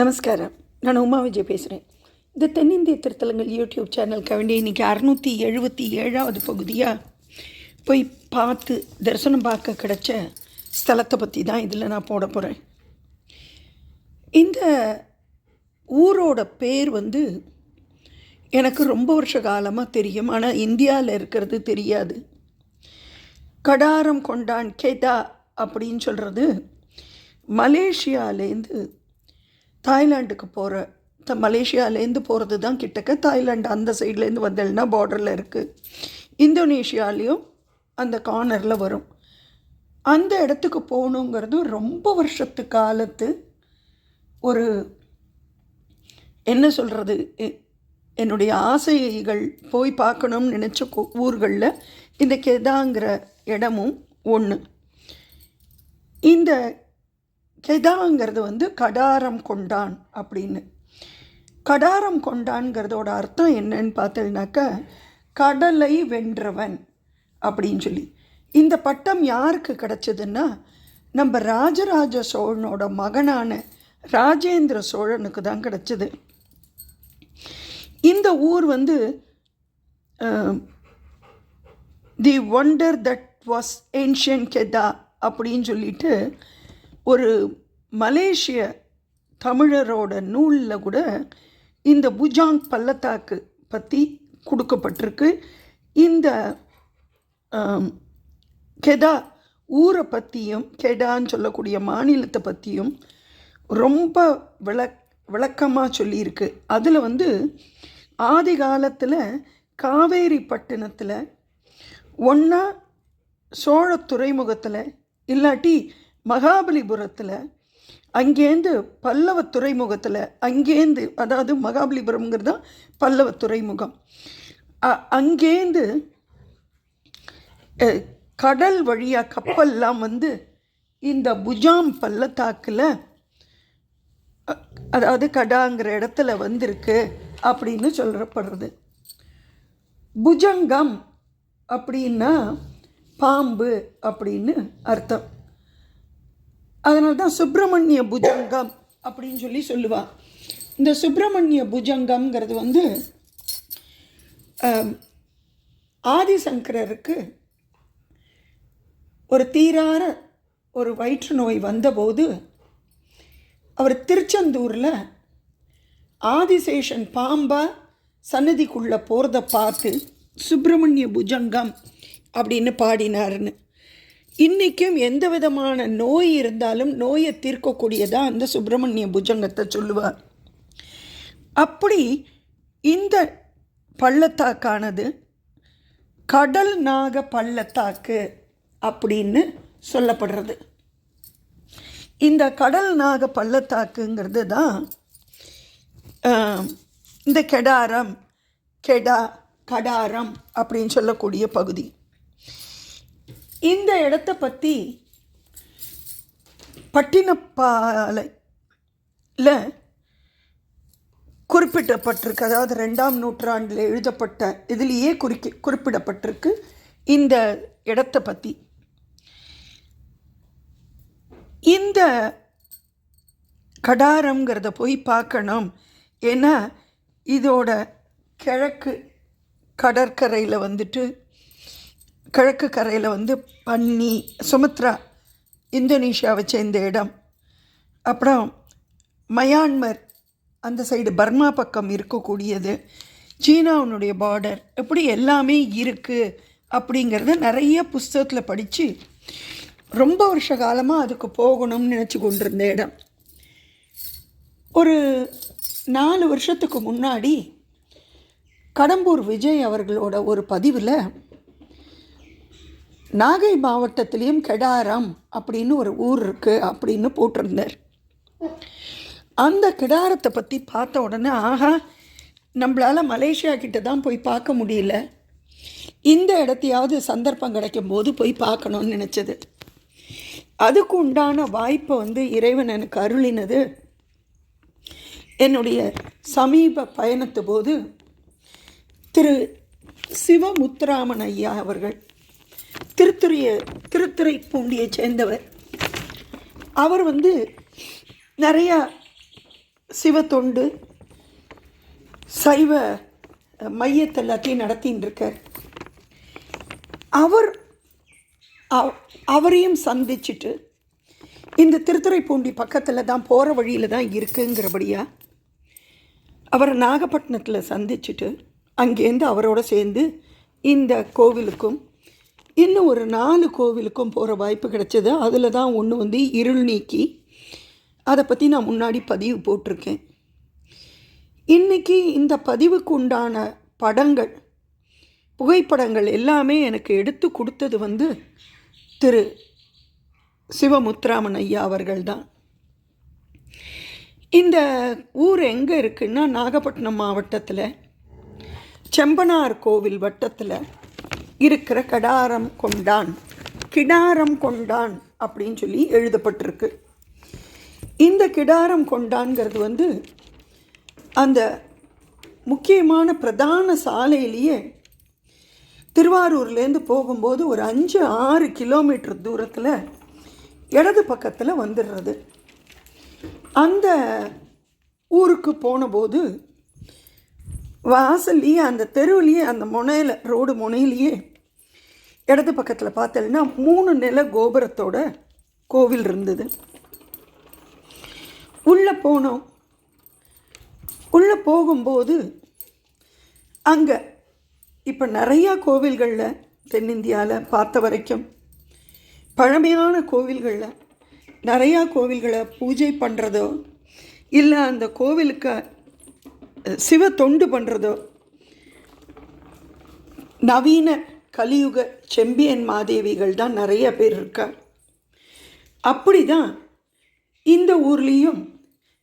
நமஸ்காரம். நான் உமா விஜய் பேசுகிறேன் இந்த தென்னிந்திய திருத்தலங்கள் யூடியூப் சேனலுக்கு வேண்டிய இன்றைக்கி அறநூற்றி எழுபத்தி ஏழாவது பகுதியாக போய் பார்த்து தரிசனம் பார்க்க கிடைச்ச ஸ்தலத்தை பற்றி தான் இதில் நான் போட போகிறேன் இந்த ஊரோட பேர் வந்து எனக்கு ரொம்ப வருஷ காலமாக தெரியும். ஆனால் இந்தியாவில் இருக்கிறது தெரியாது. கடாரம் கொண்டான் கேதா அப்படின்னு சொல்கிறது மலேசியாலேருந்து தாய்லாண்டுக்கு போகிற த மலேசியாலேருந்து போகிறது தான் கிட்டக்க தாய்லாண்டு அந்த சைட்லேருந்து வந்தேன்னா பார்டரில் இருக்குது இந்தோனேஷியாலேயும் அந்த கார்னரில் வரும். அந்த இடத்துக்கு போகணுங்கிறது ரொம்ப வருஷத்து காலத்து ஒரு என்ன சொல்கிறது என்னுடைய ஆசைகள் போய் பார்க்கணும்னு நினச்ச கு- ஊர்களில் இந்த கெதாங்கிற இடமும் ஒன்று இந்த கெதாங்கிறது வந்து கடாரம் கொண்டான் அப்படின்னு. கடாரம் கொண்டான்ங்கிறதோட அர்த்தம் என்னன்னு பார்த்தீங்கன்னாக்கா கடலை வென்றவன் அப்படின்னு சொல்லி. இந்த பட்டம் யாருக்கு கிடச்சதுன்னா நம்ம ராஜராஜ சோழனோட மகனான ராஜேந்திர சோழனுக்கு தான் கிடச்சிது. இந்த ஊர் வந்து the wonder that was ancient கெதா அப்படின்னு சொல்லிட்டு ஒரு மலேசிய தமிழரோட நூலில் கூட இந்த புஜாங் பள்ளத்தாக்கு பற்றி கொடுக்கப்பட்டிருக்கு. இந்த கெடா ஊரை பற்றியும் கெடான்னு சொல்லக்கூடிய மாநிலத்தை பற்றியும் ரொம்ப விளக் விளக்கமாக சொல்லியிருக்கு. அதில் வந்து ஆதி காலத்தில் காவேரி பட்டினத்தில் ஒன்றா சோழ துறைமுகத்தில் இல்லாட்டி மகாபலிபுரத்தில் அங்கேருந்து பல்லவ துறைமுகத்தில் அங்கேருந்து அதாவது மகாபலிபுரம்ங்கிறது தான் பல்லவ துறைமுகம். அங்கேருந்து கடல் வழியாக கப்பல்லாம் வந்து இந்த புஜாம் பள்ளத்தாக்கில் அதாவது கடாங்கிற இடத்துல வந்திருக்கு அப்படின்னு சொல்லப்படுறது. புஜங்கம் அப்படின்னா பாம்பு அப்படின்னு அர்த்தம். அதனால தான் சுப்பிரமணிய புஜங்கம் அப்படின்னு சொல்லி சொல்லுவாள் இந்த சுப்பிரமணிய புஜங்கம்ங்கிறது வந்து ஆதிசங்கரருக்கு ஒரு தீரார ஒரு வயிற்று நோய் வந்தபோது அவர் திருச்செந்தூரில் ஆதிசேஷன் பாம்பா சன்னதிக்குள்ளே போகிறத பார்த்து சுப்பிரமணிய புஜங்கம் அப்படின்னு பாடினாருன்னு. இன்றைக்கும் எந்த விதமான நோய் இருந்தாலும் நோயை தீர்க்கக்கூடியதாக அந்த சுப்பிரமணிய புஜங்கத்தை சொல்லுவார். அப்படி இந்த பள்ளத்தாக்கானது கடல் நாக பள்ளத்தாக்கு அப்படின்னு சொல்லப்படுறது. இந்த கடல் நாக பள்ளத்தாக்குங்கிறது தான் இந்த கெடாரம் கெடா கடாரம் அப்படின்னு சொல்லக்கூடிய பகுதி. இந்த இடத்த பற்றி பட்டினப்பாலையில் குறிப்பிடப்பட்டிருக்கு. அதாவது ரெண்டாம் நூற்றாண்டில் எழுதப்பட்ட இதிலேயே குறிக்க குறிப்பிடப்பட்டிருக்கு இந்த இடத்த பற்றி இந்த கடாரம்ங்கிறத போய் பார்க்கணும். ஏன்னா இதோட கிழக்கு கடற்கரையில் வந்துட்டு கிழக்கு கரையில் வந்து பன்னி சுமத்ரா இந்தோனேஷியாவை சேர்ந்த இடம். அப்புறம் மயான்மர் அந்த சைடு பர்மா பக்கம் இருக்கக்கூடியது. சீனாவுனுடைய பார்டர் எப்படி எல்லாமே இருக்குது அப்படிங்கிறத நிறைய புஸ்தகத்தில் படித்து ரொம்ப வருஷ காலமாக அதுக்கு போகணும்னு நினச்சி கொண்டிருந்த இடம். ஒரு நாலு வருஷத்துக்கு முன்னாடி கடம்பூர் விஜய் அவர்களோட ஒரு பதிவில் நாகை மாவட்டத்திலையும் கெடாரம் அப்படின்னு ஒரு ஊர் இருக்குது அப்படின்னு போட்டிருந்தார். அந்த கிடாரத்தை பற்றி பார்த்த உடனே ஆஹா நம்மளால் மலேசியா கிட்ட தான் போய் பார்க்க முடியல. இந்த இடத்தையாவது சந்தர்ப்பம் கிடைக்கும் போது போய் பார்க்கணும்னு நினச்சது. அதுக்கு உண்டான வாய்ப்பை வந்து இறைவன் எனக்கு அருளினது. என்னுடைய சமீப பயணத்து போது திரு சிவமுத்துராமன் ஐயா அவர்கள் திருத்துறைய பூண்டியை சேர்ந்தவர். அவர் வந்து நிறையா சிவத்தொண்டு சைவ மையத்தை எல்லாத்தையும் நடத்தின்னு இருக்கார். அவர் அவ- அவரையும் சந்திச்சுட்டு இந்த திருத்துறைப்பூண்டி பக்கத்தில் தான் போகிற வழியில் தான் இருக்குங்கிறபடியாக அவரை நாகப்பட்டினத்தில் சந்திச்சுட்டு அங்கேருந்து அவரோட சேர்ந்து இந்த கோவிலுக்கும் இன்னும் ஒரு நாலு கோவிலுக்கும் போகிற வாய்ப்பு கிடச்சிது. அதில் தான் ஒன்று வந்து இருள் நீக்கி. அதை பற்றி நான் முன்னாடி பதிவு போட்டிருக்கேன். இன்றைக்கி இந்த பதிவுக்கு உண்டான படங்கள் புகைப்படங்கள் எல்லாமே எனக்கு எடுத்து கொடுத்தது வந்து திரு சிவமுத்துராமன் ஐயா அவர்கள் தான். இந்த ஊர் எங்கே இருக்குன்னா நாகப்பட்டினம் மாவட்டத்தில் செம்பனார் கோவில் வட்டத்தில் இருக்கிற கடாரம் கொண்டான். கிடாரம் கொண்டான் அப்படின்னு சொல்லி எழுதப்பட்டிருக்கு. இந்த கிடாரம் கொண்டான்ங்கிறது வந்து அந்த முக்கியமான பிரதான சாலையிலேயே திருவாரூர்லேருந்து போகும்போது ஒரு அஞ்சு ஆறு கிலோமீட்டர் தூரத்தில் இடது பக்கத்தில் வந்துடுறது. அந்த ஊருக்கு போனபோது வாசல்லையே அந்த தெருவுலேயே அந்த முனையில் ரோடு முனையிலேயே இடது பக்கத்தில் பார்த்தேன்னா மூணு நில கோபுரத்தோட கோவில் இருந்தது. உள்ளே போனோம். உள்ளே போகும்போது அங்கே இப்போ நிறையா கோவில்களில் தென்னிந்தியாவில் பார்த்த வரைக்கும் பழமையான கோவில்களில் நிறையா கோவில்களை பூஜை பண்ணுறதோ இல்லை அந்த கோவிலுக்கு சிவ தொண்டு பண்ணுறதோ நவீன கலியுக செம்பியன் மாதேவிகள் தான் நிறைய பேர் இருக்கா. அப்படி தான் இந்த ஊர்லேயும்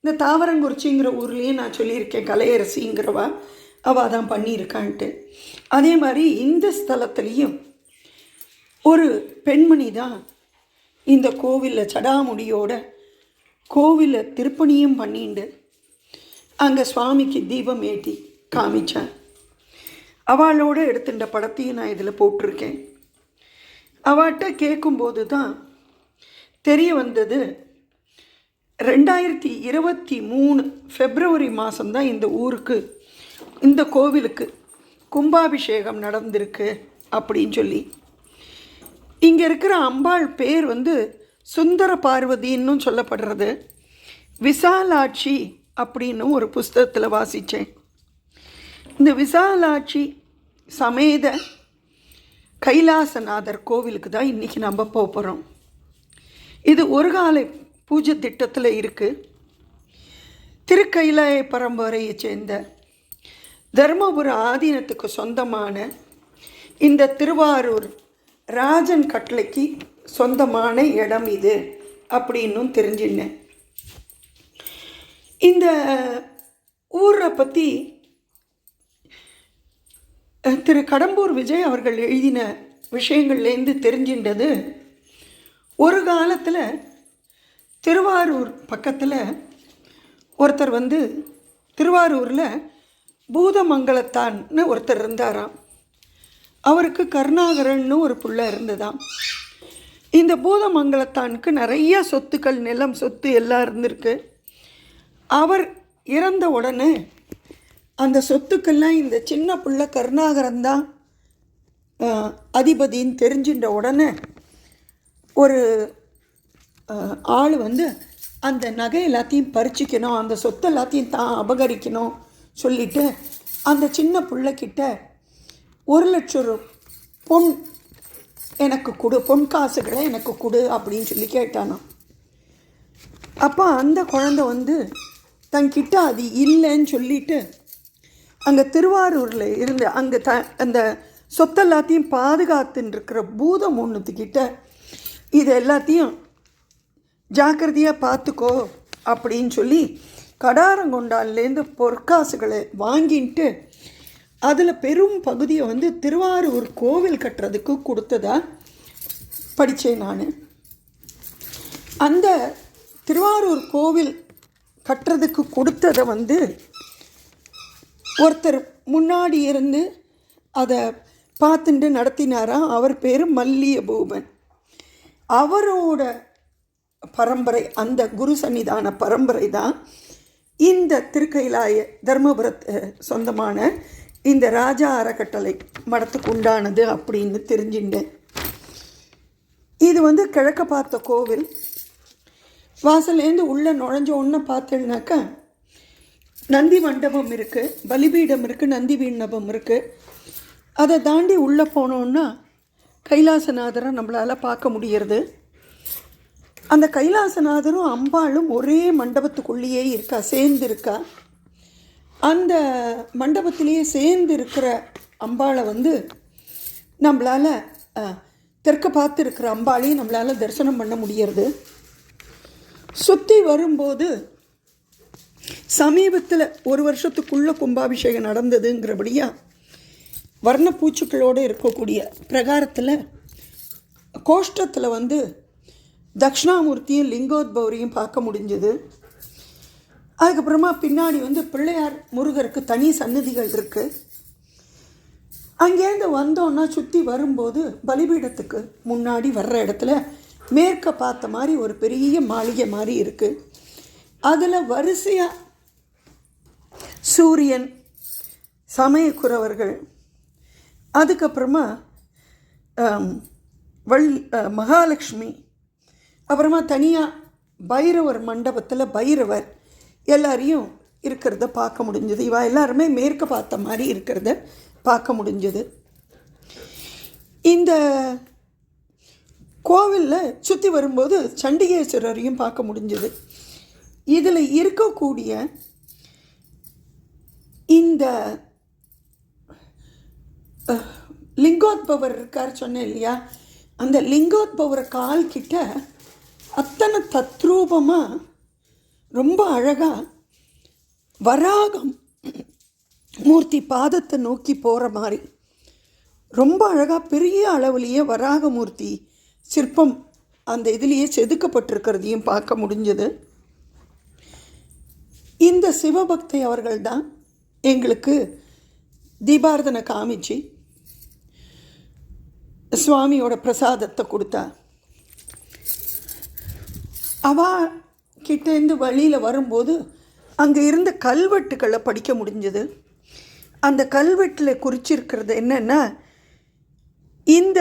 இந்த தாவரங்குறிச்சிங்கிற ஊர்லேயும் நான் சொல்லியிருக்கேன் கலையரசிங்கிறவா அவள் தான் பண்ணியிருக்கான்ட்டு. அதே மாதிரி இந்த ஸ்தலத்துலேயும் ஒரு பெண்மணி தான் இந்த கோவிலில் சடாமுடியோட கோவிலை திருப்பணியும் பண்ணிண்டு அங்கே சுவாமிக்கு தீபம் ஏற்றி காமிச்சேன் அவளோட எடுத்துட்ட படத்தையும் நான் இதில் போட்டிருக்கேன். அவட்ட கேட்கும்போது தான் தெரிய வந்தது ரெண்டாயிரத்தி இருபத்தி மூணு ஃபெப்ரவரி மாதம்தான் இந்த ஊருக்கு இந்த கோவிலுக்கு கும்பாபிஷேகம் நடந்திருக்கு அப்படின்னு சொல்லி. இங்கே இருக்கிற அம்பாள் பேர் வந்து சுந்தர பார்வதின்னு சொல்லப்படுறது. விசாலாட்சி அப்படின்னு ஒரு புஸ்தகத்தில் வாசித்தேன் இந்த விசாலாட்சி சமேத கைலாசநாதர் கோவிலுக்கு தான் இன்றைக்கி நம்ம போக போகிறோம் இது ஒரு கால பூஜை திட்டத்தில் இருக்குது திருக்கைலாய பரம்பரையைச் சேர்ந்த தர்மபுர ஆதீனத்துக்கு சொந்தமான இந்த திருவாரூர் ராஜன் கட்டளைக்கு சொந்தமான இடம் இது அப்படின்னும் தெரிஞ்சினேன் இந்த ஊரை பற்றி திரு கடம்பூர் விஜய் அவர்கள் எழுதின விஷயங்கள்லேருந்து தெரிஞ்சின்றது. ஒரு காலத்தில் திருவாரூர் பக்கத்தில் ஒருத்தர் வந்து திருவாரூரில் பூதமங்கலத்தான்னு ஒருத்தர் இருந்தாராம். அவருக்கு கருணாகரன்னு ஒரு புள்ள இருந்ததாம். இந்த பூதமங்கலத்தானுக்கு நிறைய சொத்துக்கள் நிலம் சொத்து எல்லாம் இருந்திருக்கு. அவர் இறந்த உடனே அந்த சொத்துக்கெல்லாம் இந்த சின்ன புள்ள கருணாகரன் தான் அதிபதின்னு தெரிஞ்சின்ற உடனே ஒரு ஆள் வந்து அந்த நகை எல்லாத்தையும் பறிச்சிக்கணும் அந்த சொத்து எல்லாத்தையும் தான் அபகரிக்கணும் சொல்லிட்டு அந்த சின்ன பிள்ளைக்கிட்ட ஒரு லட்சம் பொன் எனக்கு கொடு பொன் காசுகளை எனக்கு கொடு அப்படின்னு சொல்லி கேட்டானான் அப்போ அந்த குழந்தை வந்து தங்கிட்ட அது இல்லைன்னு சொல்லிட்டு அங்கே திருவாரூரில் இருந்து அங்கே த அந்த சொத்தெல்லாத்தையும் பாதுகாத்துன்னு இருக்கிற பூதம் ஒன்றுத்துக்கிட்ட இது எல்லாத்தையும் ஜாக்கிரதையாக பார்த்துக்கோ அப்படின்னு சொல்லி கடாரங்கொண்டான்லேருந்து பொற்காசுகளை வாங்கிட்டு அதில் பெரும் பகுதியை வந்து திருவாரூர் கோவில் கட்டுறதுக்கு கொடுத்ததா படித்தேன் நான். அந்த திருவாரூர் கோவில் கட்டுறதுக்கு கொடுத்ததை வந்து ஒருத்தர் முன்னாடி இருந்து அதை பார்த்துட்டு நடத்தினாராம் அவர் பேர் மல்லியபூபன். அவரோட பரம்பரை அந்த குரு சன்னிதான பரம்பரை தான் இந்த திருக்கைலாய தர்மபுரத்து சொந்தமான இந்த ராஜா அறக்கட்டளை மடத்துக்கு உண்டானது அப்படின்னு தெரிஞ்சுட்டேன் இது வந்து கிழக்க பார்த்த கோவில். வாசல்லேருந்து உள்ளே நுழைஞ்ச ஒன்றை பார்த்தேன்னாக்கா நந்தி மண்டபம் இருக்குது பலிபீடம் இருக்குது நந்தி மண்டபம் இருக்குது அதை தாண்டி உள்ளே போனோன்னா கைலாசநாதரை நம்மளால் பார்க்க முடியறது. அந்த கைலாசநாதரும் அம்பாளும் ஒரே மண்டபத்துக்குள்ளேயே இருக்கா சேர்ந்து இருக்கா அந்த மண்டபத்திலேயே சேர்ந்து இருக்கிற அம்பாளை வந்து நம்மளால் தெற்க பார்த்து இருக்கிற அம்பாளையும் நம்மளால் தரிசனம் பண்ண முடியறது. சுற்றி வரும்போது சமீபத்தில் ஒரு வருஷத்துக்குள்ளே கும்பாபிஷேகம் நடந்ததுங்கிறபடியாக வர்ணப்பூச்சுக்களோடு இருக்கக்கூடிய பிரகாரத்தில் கோஷ்டத்தில் வந்து தக்ஷணாமூர்த்தியும் லிங்கோத்பவரையும் பார்க்க முடிஞ்சது. அதுக்கப்புறமா பின்னாடி வந்து பிள்ளையார் முருகருக்கு தனி சன்னதிகள் இருக்குது அங்கேருந்து வந்தோன்னா சுற்றி வரும்போது பலிபீடத்துக்கு முன்னாடி வர்ற இடத்துல மேற்க பார்த்த மாதிரி ஒரு பெரிய மாளிகை மாதிரி இருக்குது அதில் வரிசையாக சூரியன் சமயக்குறவர்கள் அதுக்கப்புறமா வள் மகாலட்சுமி அப்புறமா தனியாக பைரவர் மண்டபத்தில் பைரவர் எல்லாரையும் இருக்கிறத பார்க்க முடிஞ்சது. இவா எல்லாருமே மேற்க பார்த்த மாதிரி இருக்கிறத பார்க்க முடிஞ்சது. இந்த கோவிலில் சுற்றி வரும்போது சண்டிகேஸ்வரரையும் பார்க்க முடிஞ்சது. இதில் இருக்கக்கூடிய இந்த லிங்கோத்பவர் இருக்கார் சொன்னேன் இல்லையா? அந்த லிங்கோத்பவரை கால் கிட்ட அத்தனை தத்ரூபமாக ரொம்ப அழகாக வராகம் மூர்த்தி பாதத்தை நோக்கி போகிற மாதிரி. ரொம்ப அழகாக பெரிய அளவுலேயே வராகமூர்த்தி சிற்பம் அந்த இதுலேயே செதுக்கப்பட்டிருக்கிறதையும் பார்க்க முடிஞ்சது. இந்த சிவபக்தை அவர்கள் தான் எங்களுக்கு தீபாரதனை காமிச்சு சுவாமியோட பிரசாதத்தை கொடுத்தா அவ கிட்டேருந்து வழியில் வரும்போது அங்கே இருந்த கல்வெட்டுக்களை படிக்க முடிஞ்சது. அந்த கல்வெட்டில் குறிச்சிருக்கிறது என்னென்னா இந்த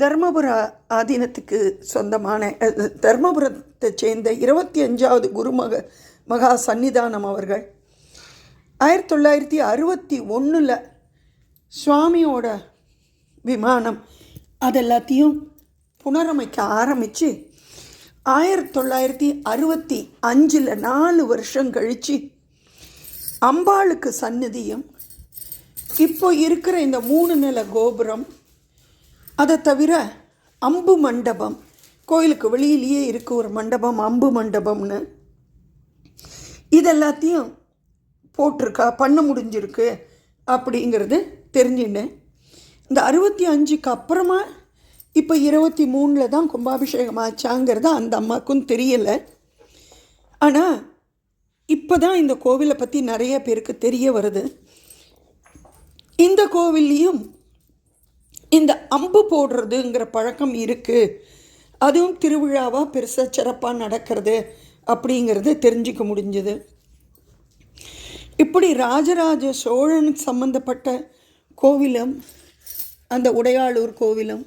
தர்மபுர ஆதீனத்துக்கு சொந்தமான தர்மபுரத்தை சேர்ந்த இருபத்தி அஞ்சாவது குருமக மகா சந்நிதானம் அவர்கள். ஆயிரத்தி தொள்ளாயிரத்தி அறுபத்தி ஒன்றில் சுவாமியோட விமானம் அதெல்லாத்தையும் புனரமைக்க ஆரம்பித்து ஆயிரத்தி தொள்ளாயிரத்தி அறுபத்தி அஞ்சில் நாலு வருஷம் கழித்து அம்பாளுக்கு சந்நிதியும் இப்போ இருக்கிற இந்த மூணு நில கோபுரம் அதை தவிர அம்பு மண்டபம். கோயிலுக்கு வெளியிலேயே இருக்க ஒரு மண்டபம் அம்பு மண்டபம்னு. இதெல்லாத்தையும் போட்டிருக்கா பண்ண முடிஞ்சிருக்கு அப்படிங்கிறது தெரிஞ்சுட்டேன் இந்த அறுபத்தி அஞ்சுக்கு அப்புறமா இப்போ இருபத்தி மூணில் தான் கும்பாபிஷேகம் ஆச்சாங்கிறது அந்த அம்மாவுக்கும் தெரியலை. ஆனால் இப்போ தான் இந்த கோவிலை பற்றி நிறைய பேருக்கு தெரிய வருது. இந்த கோவில்லையும் இந்த அம்பு போடுறதுங்கிற பழக்கம் இருக்குது அதுவும் திருவிழாவாக பெருசாக சிறப்பாக நடக்கிறது அப்படிங்கிறது தெரிஞ்சுக்க முடிஞ்சது. இப்படி ராஜராஜ சோழனுக்கு சம்மந்தப்பட்ட கோவிலும் அந்த உடையாளூர் கோவிலும்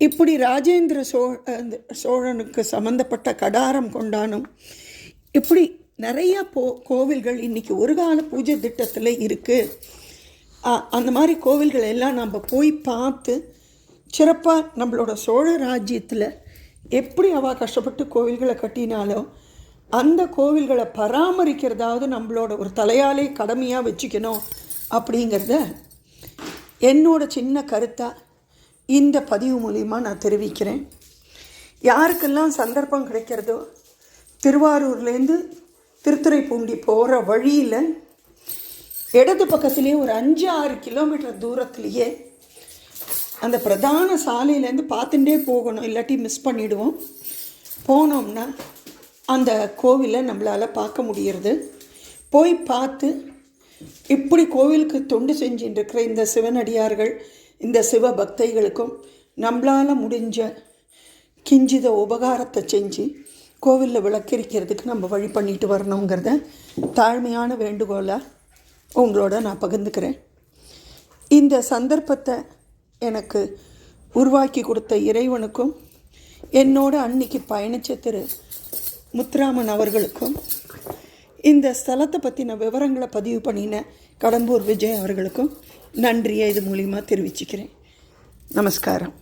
இப்படி ராஜேந்திர சோ அந்த சோழனுக்கு சம்மந்தப்பட்ட கடாரம் கொண்டானும் இப்படி நிறைய போ கோவில்கள் இன்றைக்கி ஒரு கால பூஜை திட்டத்தில் இருக்குது அந்த மாதிரி கோவில்கள் எல்லாம் நம்ம போய் பார்த்து சிறப்பாக நம்மளோட சோழ ராஜ்யத்தில் எப்படி அவள் கஷ்டப்பட்டு கோவில்களை கட்டினாலோ அந்த கோவில்களை பராமரிக்கிறதாவது நம்மளோட ஒரு தலையாலே கடமையாக வச்சுக்கணும் அப்படிங்கிறத என்னோட சின்ன கருத்தாக இந்த பதிவு மூலிமா நான் தெரிவிக்கிறேன். யாருக்கெல்லாம் சந்தர்ப்பம் கிடைக்கிறதோ திருவாரூர்லேருந்து திருத்துறைப்பூண்டி போகிற வழியில் இடது பக்கத்துலேயே ஒரு அஞ்சு ஆறு கிலோமீட்டர் தூரத்துலேயே அந்த பிரதான சாலையிலேருந்து பார்த்துட்டே போகணும். இல்லாட்டி மிஸ் பண்ணிவிடுவோம் போனோம்னா அந்த கோவிலை நம்மளால் பார்க்க முடியறது. போய் பார்த்து இப்படி கோவிலுக்கு தொண்டு செஞ்சுட்டு இருக்கிற இந்த சிவனடியார்கள் இந்த சிவ பக்தைகளுக்கும் நம்மளால் முடிஞ்ச கிஞ்சித உபகாரத்தை செஞ்சு கோவிலில் விளக்கரிக்கிறதுக்கு நம்ம வழி பண்ணிட்டு வரணுங்கிறத தாழ்மையான வேண்டுகோளாக உங்களோட நான் பகிர்ந்துக்கிறேன். இந்த சந்தர்ப்பத்தை எனக்கு உருவாக்கி கொடுத்த இறைவனுக்கும் என்னோட அன்னைக்கு பயணித்த திரு முத்துராமன் அவர்களுக்கும் இந்த ஸ்தலத்தை பற்றின விவரங்களை பதிவு பண்ணின கடம்பூர் விஜய் அவர்களுக்கும் நன்றியை இது மூலிமா தெரிவிச்சுக்கிறேன். நமஸ்காரம்.